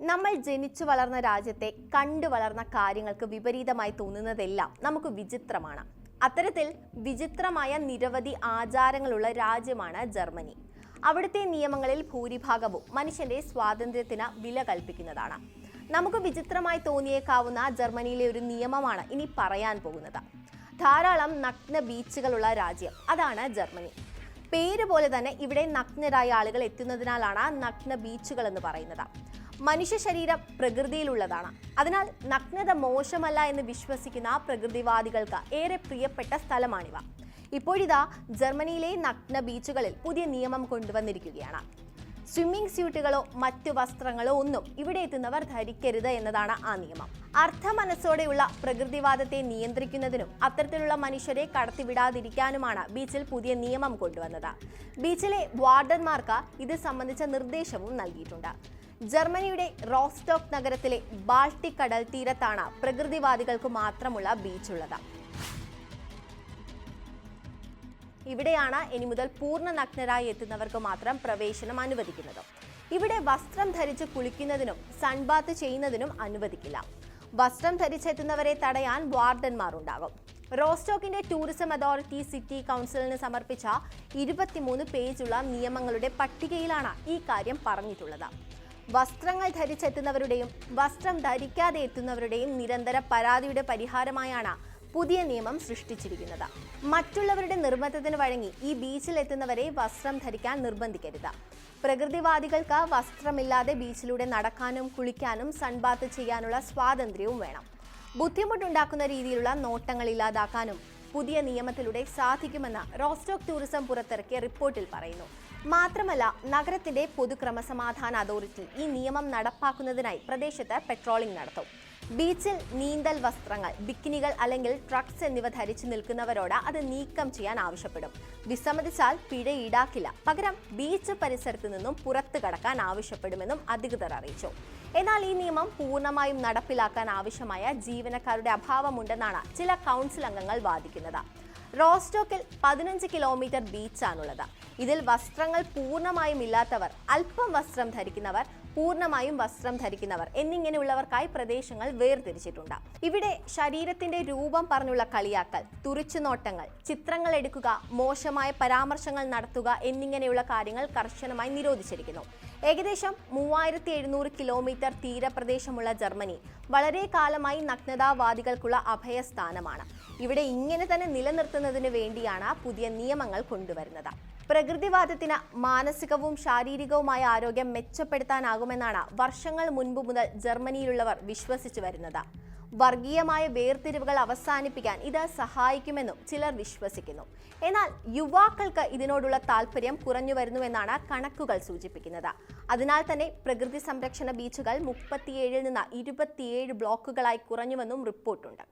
നമ്മൾ ജനിച്ചു വളർന്ന രാജ്യത്തെ കണ്ടു വളർന്ന കാര്യങ്ങൾക്ക് വിപരീതമായി തോന്നുന്നതെല്ലാം നമുക്ക് വിചിത്രമാണ്. അത്തരത്തിൽ വിചിത്രമായ നിരവധി ആചാരങ്ങളുള്ള രാജ്യമാണ് ജർമ്മനി. അവിടുത്തെ നിയമങ്ങളിൽ ഭൂരിഭാഗവും മനുഷ്യന്റെ സ്വാതന്ത്ര്യത്തിന് വില കൽപ്പിക്കുന്നതാണ്. നമുക്ക് വിചിത്രമായി തോന്നിയേക്കാവുന്ന ജർമ്മനിയിലെ ഒരു നിയമമാണ് ഇനി പറയാൻ പോകുന്നത്. ധാരാളം നഗ്ന ബീച്ചുകളുള്ള രാജ്യം അതാണ് ജർമ്മനി. പേര് പോലെ തന്നെ ഇവിടെ നഗ്നരായ ആളുകൾ എത്തുന്നതിനാലാണ് നഗ്ന ബീച്ചുകൾ എന്ന് പറയുന്നത്. മനുഷ്യ ശരീരം പ്രകൃതിയിലുള്ളതാണ്. അതിനാൽ നഗ്നത മോശമല്ല എന്ന് വിശ്വസിക്കുന്ന പ്രകൃതിവാദികൾക്ക് ഏറെ പ്രിയപ്പെട്ട സ്ഥലമാണിവ. ഇപ്പോഴിതാ ജർമ്മനിയിലെ നഗ്ന ബീച്ചുകളിൽ പുതിയ നിയമം കൊണ്ടുവന്നിരിക്കുകയാണ്. സ്വിമ്മിംഗ് സ്യൂട്ടുകളോ മറ്റു വസ്ത്രങ്ങളോ ഒന്നും ഇവിടെ എത്തുന്നവർ ധരിക്കരുത് എന്നതാണ് ആ നിയമം. അർത്ഥ മനസ്സോടെയുള്ള പ്രകൃതിവാദത്തെ നിയന്ത്രിക്കുന്നതിനും അത്തരത്തിലുള്ള മനുഷ്യരെ കടത്തിവിടാതിരിക്കാനുമാണ് ബീച്ചിൽ പുതിയ നിയമം കൊണ്ടുവന്നത്. ബീച്ചിലെ വാർഡന്മാർക്ക് ഇത് സംബന്ധിച്ച നിർദ്ദേശവും നൽകിയിട്ടുണ്ട്. ജർമ്മനിയുടെ റോസ്റ്റോക്ക് നഗരത്തിലെ ബാൾട്ടിക് കടൽ തീരത്താണ് പ്രകൃതിവാദികൾക്ക് മാത്രമുള്ള ബീച്ചുള്ളത്. ഇവിടെയാണ് ഇനി മുതൽ പൂർണ നഗ്നരായി എത്തുന്നവർക്ക് മാത്രം പ്രവേശനം അനുവദിക്കുന്നത്. ഇവിടെ വസ്ത്രം ധരിച്ച് കുളിക്കുന്നതിനും സൺബാത്ത് ചെയ്യുന്നതിനും അനുവദിക്കില്ല. വസ്ത്രം ധരിച്ചെത്തുന്നവരെ തടയാൻ വാർഡന്മാർ ഉണ്ടാകും റോസ്റ്റോക്കിന്റെ ടൂറിസം അതോറിറ്റി സിറ്റി കൗൺസിലിന് സമർപ്പിച്ച ഇരുപത്തിമൂന്ന് പേജുള്ള നിയമങ്ങളുടെ പട്ടികയിലാണ് ഈ കാര്യം പറഞ്ഞിട്ടുള്ളത്. വസ്ത്രങ്ങൾ ധരിച്ചെത്തുന്നവരുടെയും വസ്ത്രം ധരിക്കാതെ എത്തുന്നവരുടെയും നിരന്തര പരാതിയുടെ പരിഹാരമായാണ് പുതിയ നിയമം സൃഷ്ടിച്ചിരിക്കുന്നത്. മറ്റുള്ളവരുടെ നിർബന്ധത്തിന് വഴങ്ങി ഈ ബീച്ചിൽ എത്തുന്നവരെ വസ്ത്രം ധരിക്കാൻ നിർബന്ധിക്കരുത്. പ്രകൃതിവാദികൾക്ക് വസ്ത്രമില്ലാതെ ബീച്ചിലൂടെ നടക്കാനും കുളിക്കാനും സൺബാത്ത് ചെയ്യാനുള്ള സ്വാതന്ത്ര്യവും വേണം. ബുദ്ധിമുട്ടുണ്ടാക്കുന്ന രീതിയിലുള്ള നോട്ടങ്ങൾ ഇല്ലാതാക്കാനും പുതിയ നിയമത്തിലൂടെ സാധിക്കുമെന്ന് റോസ്റ്റോക്ക് ടൂറിസം പുറത്തിറക്കിയ റിപ്പോർട്ടിൽ പറയുന്നു. മാത്രമല്ല നഗരത്തിന്റെ പൊതുക്രമസമാധാന അതോറിറ്റി ഈ നിയമം നടപ്പാക്കുന്നതിനായി പ്രദേശത്ത് പെട്രോളിംഗ് നടത്തും. ബീച്ചിൽ നീന്തൽ വസ്ത്രങ്ങൾ ബിക്കിനികൾ അല്ലെങ്കിൽ ട്രക്സ് എന്നിവ ധരിച്ചു നിൽക്കുന്നവരോട് അത് നീക്കം ചെയ്യാൻ ആവശ്യപ്പെടും. വിസമ്മതിച്ചാൽ പിഴ ഈടാക്കില്ല. പകരം ബീച്ച് പരിസരത്ത് നിന്നും പുറത്തു കടക്കാൻ ആവശ്യപ്പെടുമെന്നും അധികൃതർ അറിയിച്ചു. എന്നാൽ ഈ നിയമം പൂർണമായും നടപ്പിലാക്കാൻ ആവശ്യമായ ജീവനക്കാരുടെ അഭാവമുണ്ടെന്നാണ് ചില കൗൺസിൽ അംഗങ്ങൾ വാദിക്കുന്നത്. റോസ്റ്റോക്കിൽ പതിനഞ്ച് കിലോമീറ്റർ ബീച്ചാണുള്ളത്. ഇതിൽ വസ്ത്രങ്ങൾ പൂർണമായും ഇല്ലാത്തവർ അല്പം വസ്ത്രം ധരിക്കുന്നവർ പൂർണമായും വസ്ത്രം ധരിക്കുന്നവർ എന്നിങ്ങനെയുള്ളവർക്കായി പ്രദേശങ്ങൾ വേർതിരിച്ചിട്ടുണ്ട്. ഇവിടെ ശരീരത്തിന്റെ രൂപം പറഞ്ഞുള്ള കളിയാക്കൽ തുറിച്ചുനോട്ടങ്ങൾ ചിത്രങ്ങൾ എടുക്കുക മോശമായ പരാമർശങ്ങൾ നടത്തുക എന്നിങ്ങനെയുള്ള കാര്യങ്ങൾ കർശനമായി നിരോധിച്ചിരിക്കുന്നു. ഏകദേശം മൂവായിരത്തി എഴുന്നൂറ് കിലോമീറ്റർ തീരപ്രദേശമുള്ള ജർമ്മനി വളരെ കാലമായി നഗ്നതാവാദികൾക്കുള്ള അഭയസ്ഥാനമാണ്. ഇവിടെ ഇങ്ങനെ തന്നെ നിലനിർത്തുന്നതിന് വേണ്ടിയാണ് പുതിയ നിയമങ്ങൾ കൊണ്ടുവരുന്നത്. പ്രകൃതിവാദത്തിന് മാനസികവും ശാരീരികവുമായ ആരോഗ്യം മെച്ചപ്പെടുത്താനാകുമെന്നാണ് വർഷങ്ങൾ മുൻപ് മുതൽ ജർമ്മനിയിലുള്ളവർ വിശ്വസിച്ചു വരുന്നത്. വർഗീയമായ വേർതിരിവുകൾ അവസാനിപ്പിക്കാൻ ഇത് സഹായിക്കുമെന്നും ചിലർ വിശ്വസിക്കുന്നു. എന്നാൽ യുവാക്കൾക്ക് ഇതിനോടുള്ള താല്പര്യം കുറഞ്ഞു വരുന്നുവെന്നാണ് കണക്കുകൾ സൂചിപ്പിക്കുന്നത്. അതിനാൽ തന്നെ പ്രകൃതി സംരക്ഷണ ബീച്ചുകൾ മുപ്പത്തിയേഴിൽ നിന്ന് ഇരുപത്തിയേഴ് ബ്ലോക്കുകളായി കുറഞ്ഞുവെന്നും റിപ്പോർട്ടുണ്ട്.